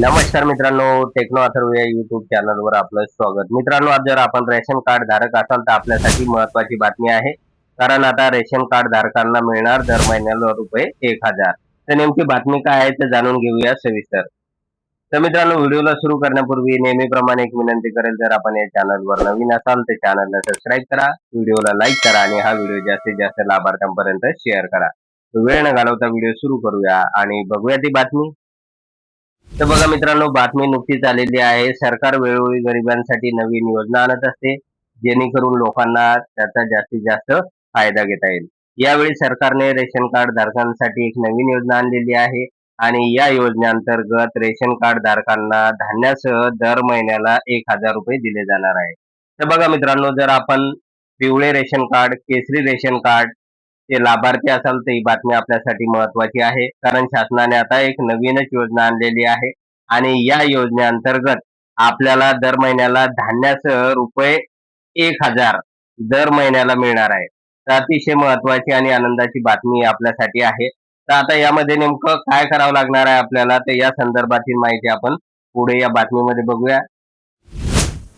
नमस्कार मित्रांनो टेक्नो अथर्व या युट्यूब चॅनलवर आपलं स्वागत. मित्रांनो आज जर आपण रेशन कार्ड धारक असाल तर आपल्यासाठी महत्वाची बातमी आहे. कारण आता रेशन कार्ड धारकांना मिळणार दर महिन्याला रुपये एक हजार. तर नेमकी बातमी काय आहे ते जाणून घेऊया सविस्तर. तर मित्रांनो व्हिडिओला सुरू करण्यापूर्वी नेहमीप्रमाणे एक विनंती करेल जर आपण या चॅनलवर नवीन असाल तर चॅनलला सबस्क्राईब करा व्हिडिओला लाईक करा आणि हा व्हिडिओ जास्तीत जास्त लाभार्थ्यांपर्यंत शेअर करा. वेळ न घालवता व्हिडिओ सुरू करूया आणि बघूया ती बातमी. तर बघा मित्रांनो बातमी नुकतीच आलेली आहे. सरकार वेळोवेळी गरिबांसाठी नवीन योजना आणत असते जेणेकरून लोकांना त्याचा जास्तीत जास्त फायदा घेता येईल. यावेळी सरकारने रेशन कार्ड धारकांसाठी एक नवीन योजना आणलेली आहे आणि या योजनेअंतर्गत रेशन कार्ड धारकांना धान्यासह दर महिन्याला एक हजार रुपये दिले जाणार आहे. तर बघा मित्रांनो जर आपण पिवळे रेशन कार्ड केसरी रेशन कार्ड ते लाभार्थी असाल तर ही बातमी आपल्यासाठी महत्वाची आहे. कारण शासनाने आता एक नवीनच योजना आणलेली आहे आणि या योजनेअंतर्गत आपल्याला दर महिन्याला धान्यासह रुपये एक हजार दर महिन्याला मिळणार आहे. तर अतिशय महत्वाची आणि आनंदाची बातमी आपल्यासाठी आहे. तर आता यामध्ये नेमकं काय करावं लागणार आहे आपल्याला तर या संदर्भातील माहिती आपण पुढे या बातमीमध्ये बघूया.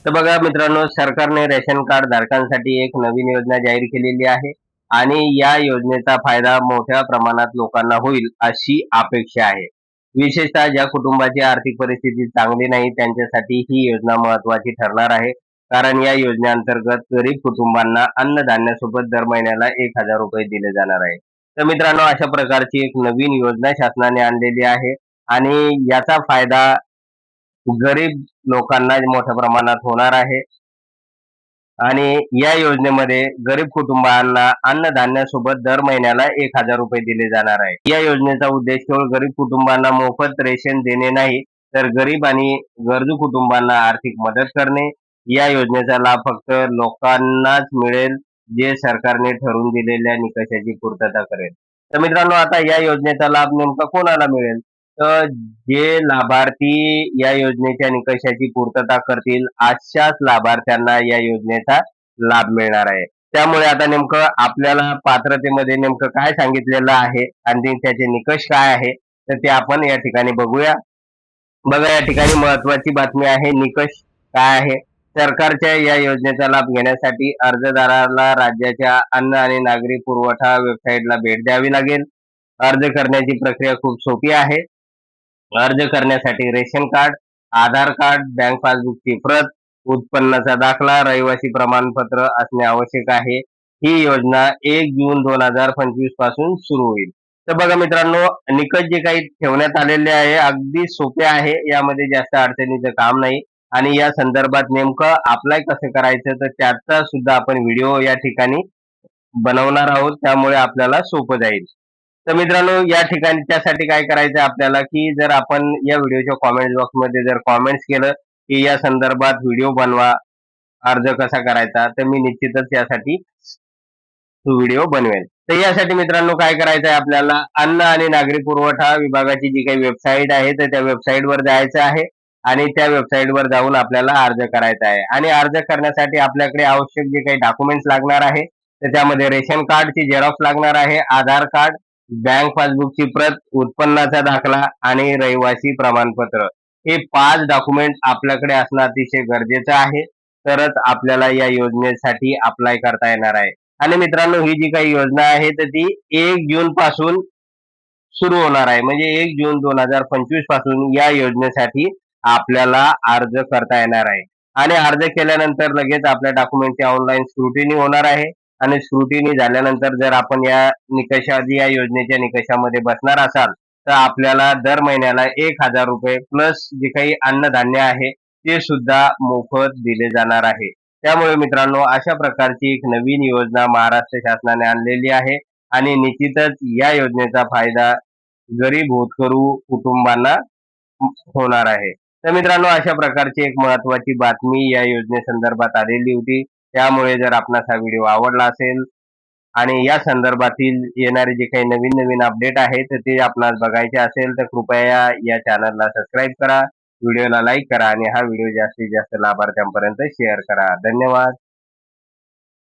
तर बघा मित्रांनो सरकारने रेशन कार्ड धारकांसाठी एक नवीन योजना जाहीर केलेली आहे. आणि या योजनेचा फायदा मोठ्या प्रमाणात लोकांना होईल अशी अपेक्षा आहे. विशेषतः ज्या कुटुंबाची आर्थिक परिस्थिती चांगली नाही त्यांच्यासाठी ही योजना महत्वाची ठरणार आहे. कारण या योजनेअंतर्गत गरीब कुटुंबांना अन्नधान्यासोबत दर महिन्याला एक हजार रुपये दिले जाणार आहे. तर मित्रांनो अशा प्रकारची एक नवीन योजना शासनाने आणलेली आहे आणि याचा फायदा गरीब लोकांना मोठ्या प्रमाणात होणार आहे. आणि या योजनेमध्ये गरीब कुटुंबांना अन्नधान्यासोबत दर महिन्याला एक हजार रुपये दिले जाणार आहे. या योजनेचा उद्देश केवळ गरीब कुटुंबांना मोफत रेशन देणे नाही तर गरीब आणि गरजू कुटुंबांना आर्थिक मदत करणे. या योजनेचा लाभ फक्त लोकांनाच मिळेल जे सरकारने ठरवून दिलेल्या निकषाची पूर्तता करेल. तर मित्रांनो आता या योजनेचा लाभ नेमका कोणाला मिळेल? जे लाभार्थी या योजनेच्या निकषाची पूर्तता करतील अशाच लाभार्थ्यांना या योजनेचा लाभ मिळणार आहे. त्यामुळे आता नेमकं आपल्याला पात्रतेमध्ये नेमकं काय सांगितलेलं आहे आणि त्याचे निकष काय आहे तर ते आपण या ठिकाणी बघूया. बघा या ठिकाणी महत्वाची बातमी आहे निकष काय आहे? सरकारच्या या योजनेचा लाभ घेण्यासाठी अर्जदाराला राज्याच्या अन्न आणि नागरी पुरवठा वेबसाईटला भेट द्यावी लागेल. अर्ज करण्याची प्रक्रिया खूप सोपी आहे. अर्ज करण्यासाठी ration card Aadhaar card bank पासबुकची प्रत उत्पन्नाचा दाखला रहिवासी प्रमाणपत्र असणे आवश्यक आहे. ही योजना एक जून दोन हजार पंचवीसपासून सुरू होईल. तर बघा मित्रांनो निकष जे काही ठेवण्यात आलेले आहे अगदी सोपे आहे. यामध्ये जास्त अडचणीचं काम नाही. आणि या संदर्भात नेमकं अप्लाय कसं करायचं तर त्याचा सुद्धा आपण व्हिडिओ या ठिकाणी बनवणार आहोत. त्यामुळे आपल्याला सोपं जाईल. तर मित्रांनो या ठिकाणी त्यासाठी काय करायचं आपल्याला की जर आपण या व्हिडिओच्या कॉमेंट बॉक्समध्ये जर कॉमेंट्स केलं की या संदर्भात व्हिडिओ बनवा अर्ज कसा करायचा तर मी निश्चितच यासाठी व्हिडिओ बनवेल. तर यासाठी मित्रांनो काय करायचं आहे आपल्याला अन्न आणि नागरी पुरवठा विभागाची जी काही वेबसाईट आहे तर त्या वेबसाईटवर जायचं आहे आणि त्या वेबसाईटवर जाऊन आपल्याला अर्ज करायचा आहे. आणि अर्ज करण्यासाठी आपल्याकडे आवश्यक जे काही डॉक्युमेंट्स लागणार आहे तर त्यामध्ये रेशन कार्डची झेरॉक्स लागणार आहे आधार कार्ड बँक पासबुकची प्रत उत्पन्नाचा दाखला आणि रहिवासी प्रमाणपत्र. हे पाच डॉक्युमेंट आपल्याकडे असणं अतिशय गरजेचं आहे. तरच आपल्याला या योजनेसाठी अप्लाय करता येणार आहे. आणि मित्रांनो ही जी काही योजना आहे तर ती एक जून पासून सुरू होणार आहे. म्हणजे एक जून दोन हजार पंचवीसपासून या योजनेसाठी आपल्याला अर्ज करता येणार आहे. आणि अर्ज केल्यानंतर लगेच आपल्या डॉक्युमेंटची ऑनलाईन स्क्रुटिनी होणार आहे. आणि स्क्रुटिनी झाल्यानंतर जर आपण या निकषाची या योजनेच्या निकषामध्ये बसणार असाल तर आपल्याला दर महिन्याला एक हजार रुपये प्लस जे काही अन्नधान्य आहे ते सुद्धा मोफत दिले जाणार आहे. त्यामुळे मित्रांनो अशा प्रकारची एक नवीन योजना महाराष्ट्र शासनाने आणलेली आहे आणि निश्चितच या योजनेचा फायदा गरीब होतकरू कुटुंबांना होणार आहे. तर मित्रांनो अशा प्रकारची एक महत्वाची बातमी या योजनेसंदर्भात आलेली होती. त्यामुळे जर आपणास हा व्हिडिओ आवडला असेल आणि या संदर्भातील येणारे जे काही नवीन नवीन अपडेट आहेत तर ते आपणास बघायचे असेल तर कृपया या चॅनलला सबस्क्राईब करा व्हिडिओला लाईक करा आणि हा व्हिडिओ जास्तीत जास्त लाभार्थ्यांपर्यंत शेअर करा. धन्यवाद.